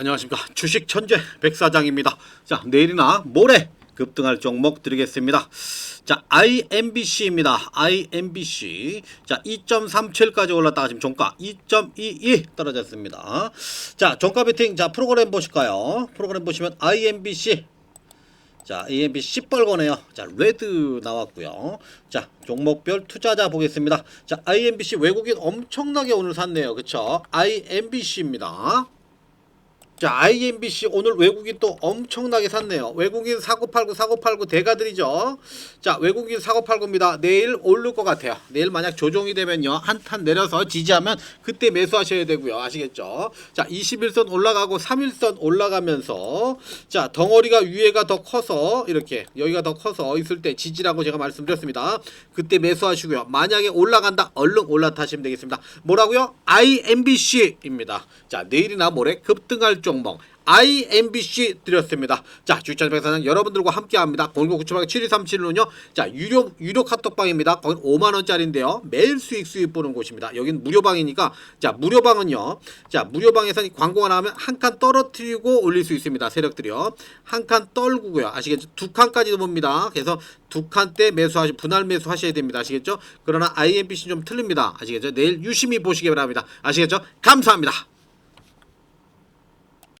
안녕하십니까 주식 천재 백사장입니다. 자 내일이나 모레 급등할 종목 드리겠습니다. 자 IMBC입니다. IMBC 자 2.37까지 올랐다가 지금 종가 2.22 떨어졌습니다. 자 종가 베팅 자 프로그램 보실까요? 프로그램 보시면 IMBC 자, AMB 시뻘거네요. 자, 레드 나왔고요. 자, 종목별 투자자 보겠습니다. 자, IMBC 외국인 엄청나게 오늘 샀네요. 그쵸? IMBC입니다. 자, IMBC 오늘 외국인 또 엄청나게 샀네요. 외국인 사고팔구 사고팔구 대가들이죠. 자, 외국인 사고팔구입니다. 내일 오를 것 같아요. 내일 만약 조정이 되면요. 한탄 내려서 지지하면 그때 매수하셔야 되고요. 아시겠죠? 자, 21선 올라가고 3일선 올라가면서 자, 덩어리가 위에가 더 커서 이렇게 여기가 더 커서 있을 때 지지라고 제가 말씀드렸습니다. 그때 매수하시고요. 만약에 올라간다. 얼른 올라타시면 되겠습니다. 뭐라고요? IMBC입니다. 자, 내일이나 모레 급등할 종목 IMBC 드렸습니다. 자, 주식장 백사장 여러분들과 함께합니다. 019977237로는요. 자, 유료 유료 카톡방입니다. 거긴 5만 원짜리인데요. 매일 수익 수익 보는 곳입니다. 여긴 무료방이니까 자, 무료방은요. 자, 무료방에서 광고가 나오면 한 칸 떨어뜨리고 올릴 수 있습니다. 세력들이요. 한 칸 떨구고요. 아시겠죠? 두 칸까지도 봅니다. 그래서 두 칸대 매수하시 분할 매수 하셔야 됩니다. 아시겠죠? 그러나 IMBC 좀 틀립니다. 아시겠죠? 내일 유심히 보시기 바랍니다. 아시겠죠? 감사합니다.